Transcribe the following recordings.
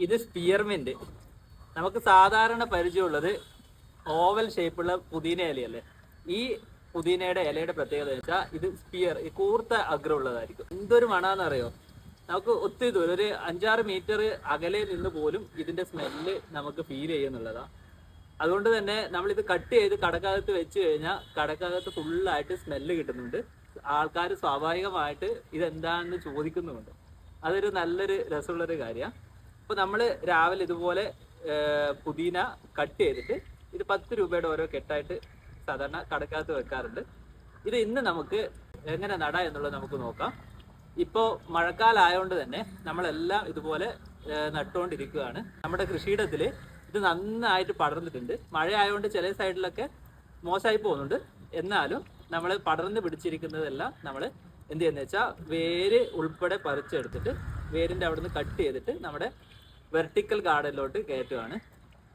ഇത് സ്പിയർമിന്റ് നമുക്ക് സാധാരണ പരിചയമുള്ളത് ഓവൽ ഷേപ്പുള്ള പുതിന ഇലയല്ലേ? ഈ പുതിനയുടെ ഇലയുടെ പ്രത്യേകത വെച്ചാൽ ഇത് സ്പിയർ കൂർത്ത അഗ്രമുള്ളതായിരിക്കും. എന്തൊരു മണാന്ന് അറിയോ നമുക്ക് ഒത്തിരി ദൂരം ഒരു അഞ്ചാറ് മീറ്റർ അകലെ നിന്ന് പോലും ഇതിന്റെ സ്മെല്ല് നമുക്ക് ഫീൽ ചെയ്യുന്നുള്ളതാ. അതുകൊണ്ട് തന്നെ നമ്മൾ ഇത് കട്ട് ചെയ്ത് കടക്കകത്ത് വെച്ച് കഴിഞ്ഞാൽ കടക്കകത്ത് ഫുള്ളായിട്ട് സ്മെല്ല് കിട്ടുന്നുണ്ട്. ആൾക്കാർ സ്വാഭാവികമായിട്ട് ഇതെന്താണെന്ന് ചോദിക്കുന്നുമുണ്ട്. അതൊരു നല്ലൊരു രസമുള്ളൊരു കാര്യമാണ് അപ്പോൾ നമ്മൾ രാവിലെ ഇതുപോലെ പുതിന കട്ട് ചെയ്തിട്ട് ഇത് പത്ത് രൂപയുടെ ഓരോ കെട്ടായിട്ട് സാധാരണ കടക്കകത്ത് വെക്കാറുണ്ട്. ഇത് ഇന്ന് നമുക്ക് എങ്ങനെ നട എന്നുള്ളത് നമുക്ക് നോക്കാം. ഇപ്പോൾ മഴക്കാലമായതുകൊണ്ട് തന്നെ നമ്മളെല്ലാം ഇതുപോലെ നട്ടുകൊണ്ടിരിക്കുകയാണ് നമ്മുടെ കൃഷിയിടത്തിൽ ഇത് നന്നായിട്ട് പടർന്നിട്ടുണ്ട്. മഴ ആയതുകൊണ്ട് ചില സൈഡിലൊക്കെ മോശമായി പോകുന്നുണ്ട്. എന്നാലും നമ്മൾ പടർന്ന് പിടിച്ചിരിക്കുന്നതെല്ലാം നമ്മൾ എന്ത് ചെയ്യുന്നത് വെച്ചാൽ വേര് ഉൾപ്പെടെ പറിച്ചെടുത്തിട്ട് വേരിന്റെ അവിടുന്ന് കട്ട് ചെയ്തിട്ട് നമ്മുടെ വെർട്ടിക്കൽ ഗാർഡനിലോട്ട് കയറ്റുകയാണ്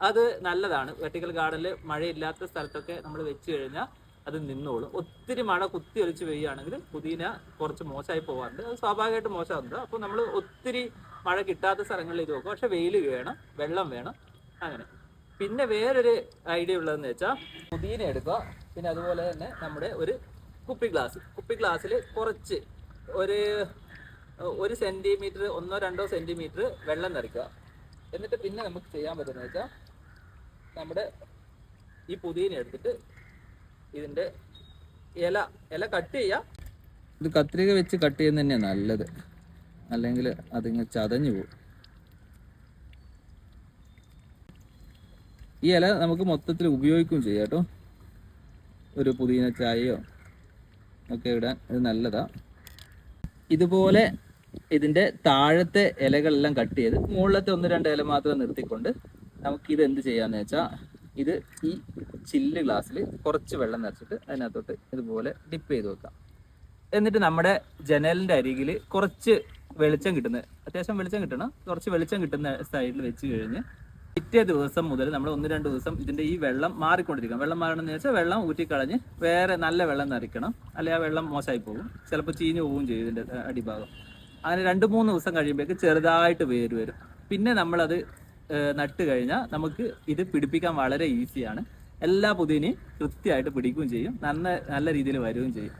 അത് നല്ലതാണ്. വെർട്ടിക്കൽ ഗാർഡനിൽ മഴയില്ലാത്ത സ്ഥലത്തൊക്കെ നമ്മൾ വെച്ച് കഴിഞ്ഞാൽ അത് നിന്നോളും. ഒത്തിരി മഴ കുത്തി ഒലിച്ച് പെയ്യുകയാണെങ്കിൽ പുതിന കുറച്ച് മോശമായി പോകാറുണ്ട് അത് സ്വാഭാവികമായിട്ട് മോശമാകുന്നുണ്ട്. അപ്പോൾ നമ്മൾ ഒത്തിരി മഴ കിട്ടാത്ത സ്ഥലങ്ങളിൽ ഇത് നോക്കും പക്ഷെ വെയിൽ വേണം വെള്ളം വേണം അങ്ങനെ. പിന്നെ വേറൊരു ഐഡിയ ഉള്ളതെന്ന് വെച്ചാൽ പുതിന എടുക്കുക. പിന്നെ അതുപോലെ തന്നെ നമ്മുടെ ഒരു കുപ്പി ഗ്ലാസ്. കുപ്പി ഗ്ലാസ്സിൽ കുറച്ച് ഒരു ഒരു സെന്റിമീറ്റർ ഒന്നോ രണ്ടോ സെന്റിമീറ്റർ വെള്ളം നിറയ്ക്കുക. എന്നിട്ട് പിന്നെ നമുക്ക് ചെയ്യാൻ പറ്റുന്നത് വെച്ചാൽ നമ്മുടെ ഈ പുതിയനെ എടുത്തിട്ട് ഇതിന്റെ ഇല ഇല കട്ട് ചെയ്യുക ഇത് കത്രിക വെച്ച് കട്ട് ചെയ്യുന്നത് തന്നെയാണ് നല്ലത്. അല്ലെങ്കിൽ അതിങ്ങ് ചതഞ്ഞു പോകും. ഈ ഇല നമുക്ക് മൊത്തത്തിൽ ഉപയോഗിക്കുകയും ചെയ്യാം കേട്ടോ. ഒരു പുതിയ ചായയോ ഒക്കെ ഇടാൻ ഇത് നല്ലതാ. ഇതുപോലെ ഇതിന്റെ താഴത്തെ ഇലകളെല്ലാം കട്ട് ചെയ്ത് മുകളിലത്തെ ഒന്ന് രണ്ട് ഇല മാത്രം നിർത്തിക്കൊണ്ട് നമുക്ക് ഇത് എന്ത് ചെയ്യാന്ന് വെച്ചാൽ ഇത് ഈ ചില്ല് ഗ്ലാസ്സിൽ കുറച്ച് വെള്ളം നിറച്ചിട്ട് അതിനകത്തോട്ട് ഇതുപോലെ ഡിപ്പ് ചെയ്ത് വെക്കാം. എന്നിട്ട് നമ്മുടെ ജനലിന്റെ അരികിൽ കുറച്ച് വെളിച്ചം കിട്ടുന്ന അത്യാവശ്യം വെളിച്ചം കിട്ടണം. കുറച്ച് വെളിച്ചം കിട്ടുന്ന സൈഡിൽ വെച്ച് കഴിഞ്ഞ് പിറ്റേ ദിവസം മുതൽ നമ്മൾ ഒന്ന് രണ്ട് ദിവസം ഇതിന്റെ ഈ വെള്ളം മാറിക്കൊണ്ടിരിക്കണം. വെള്ളം മാറണമെന്ന് വെച്ചാൽ വെള്ളം ഊറ്റിക്കളഞ്ഞ് വേറെ നല്ല വെള്ളം നിറയ്ക്കണം. അല്ലെങ്കിൽ ആ വെള്ളം മോശമായി പോകും. ചിലപ്പോൾ ചീഞ്ഞു പോവുകയും ചെയ്യും ഇതിന്റെ അടിഭാഗം. അങ്ങനെ രണ്ട് മൂന്ന് ദിവസം കഴിയുമ്പോഴേക്ക് ചെറുതായിട്ട് വേര് വരും. പിന്നെ നമ്മളത് നട്ട് കഴിഞ്ഞാൽ നമുക്ക് ഇത് പിടിപ്പിക്കാൻ വളരെ ഈസിയാണ്. എല്ലാ പുതിനയും കൃത്യമായിട്ട് പിടിക്കുകയും ചെയ്യും. നല്ല നല്ല രീതിയിൽ വരികയും ചെയ്യും.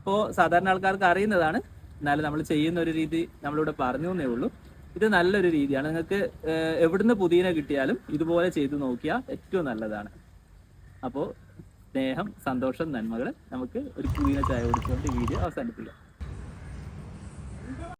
ഇപ്പോൾ സാധാരണ ആൾക്കാർക്ക് അറിയുന്നതാണ് എന്നാലും നമ്മൾ ചെയ്യുന്ന ഒരു രീതി നമ്മളിവിടെ പറഞ്ഞു എന്നേ ഉള്ളൂ. ഇത് നല്ലൊരു രീതിയാണ്. നിങ്ങൾക്ക് എവിടുന്ന് പുതിയന കിട്ടിയാലും ഇതുപോലെ ചെയ്തു നോക്കിയാൽ ഏറ്റവും നല്ലതാണ്. അപ്പോൾ സ്നേഹം സന്തോഷം നന്മകൾ നമുക്ക് ഒരു പുതിയ ചായ കുടിച്ചുകൊണ്ട് വീഡിയോ അവസാനിപ്പിക്കാം.